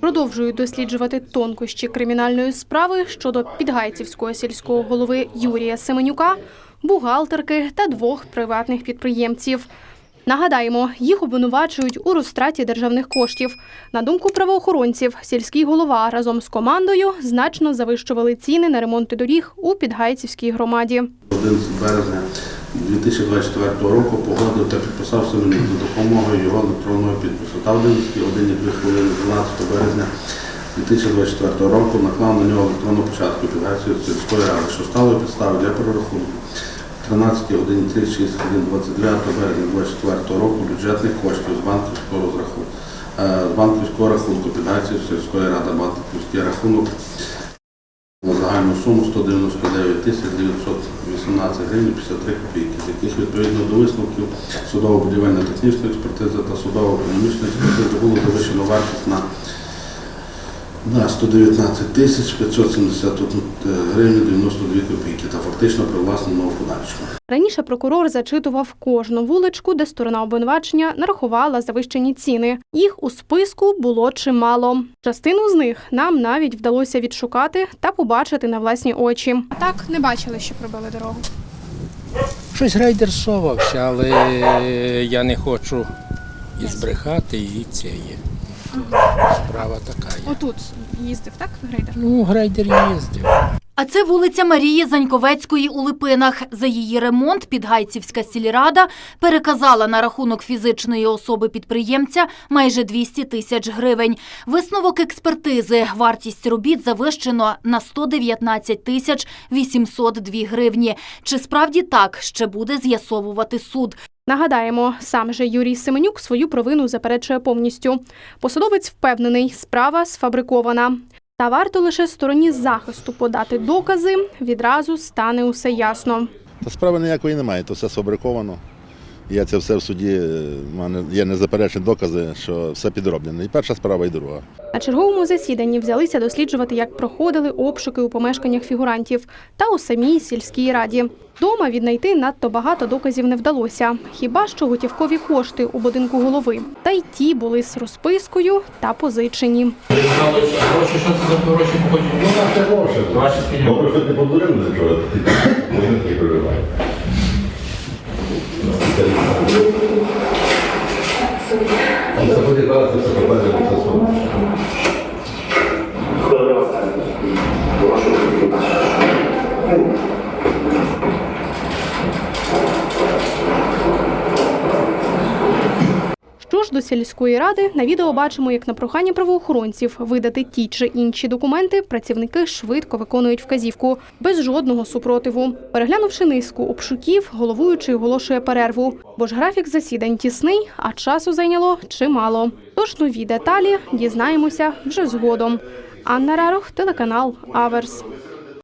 Продовжують досліджувати тонкощі кримінальної справи щодо підгайцівського сільського голови Юрія Семенюка, бухгалтерки та двох приватних підприємців. Нагадаємо, їх обвинувачують у розтраті державних коштів. На думку правоохоронців, сільський голова разом з командою значно завищували ціни на ремонти доріг у Підгайцівській громаді. 11 березня 2024 року погодив та підписав Семенюк за допомогою його електронного підпису. Та в 11 годині 2 хвилини 12 березня 2024 року наклав на нього електронну початку підгацію сільської ради, що стало підставою для перерахунку. 13 годині 36 хвилин 29 березня 2024 року бюджетних коштів з банківського розрахунку. З банківського рахунку підгацію сільської ради банківський рахунок загальну суму 199 тисяч 918 гривень 53 копійки, з яких відповідно до висновків судово-будівельно-технічна експертиза та судово-економічна експертиза було завищено вартість на, на 119 тисяч 571 гривень 92 копійки та фактично привласнено подальшому. Раніше прокурор зачитував кожну вуличку, де сторона обвинувачення нарахувала завищені ціни. Їх у списку було чимало. Частину з них нам навіть вдалося відшукати та побачити на власні очі. А так не бачили, що пробили дорогу. Щось совався, але я не хочу і збрехати, і це є. Справа така є. Отут їздив, так, грейдер? Ну, грейдер їздив. А це вулиця Марії Заньковецької у Липинах. За її ремонт Підгайцівська сільрада переказала на рахунок фізичної особи підприємця майже 200 тисяч гривень. Висновок експертизи. Вартість робіт завищено на 119 тисяч 802 гривні. Чи справді так ще буде з'ясовувати суд? Нагадаємо, сам же Юрій Семенюк свою провину заперечує повністю. Посадовець впевнений, справа сфабрикована. Та варто лише стороні захисту подати докази, відразу стане усе ясно. Та справи ніякої немає, то все сфабриковано. Я це все в суді, е, в мене є незаперечні докази, що все підроблено. І перша справа, і друга. На черговому засіданні взялися досліджувати, як проходили обшуки у помешканнях фігурантів та у самій сільській раді. Дома віднайти надто багато доказів не вдалося, хіба що готівкові кошти у будинку голови. Та й ті були з розпискою та позичені. Гроші, що це за гроші походять? Ну, Це гроші. Ваші спільні. Добре, що ти подурив не Це буде зараз, це побачимо, це слово. Що ж до сільської ради, на відео бачимо, як на прохання правоохоронців видати ті чи інші документи, працівники швидко виконують вказівку без жодного супротиву. Переглянувши низку обшуків, головуючий оголошує перерву, бо ж графік засідань тісний, а часу зайняло чимало. Тож нові деталі дізнаємося вже згодом. Анна Рарох, телеканал Аверс.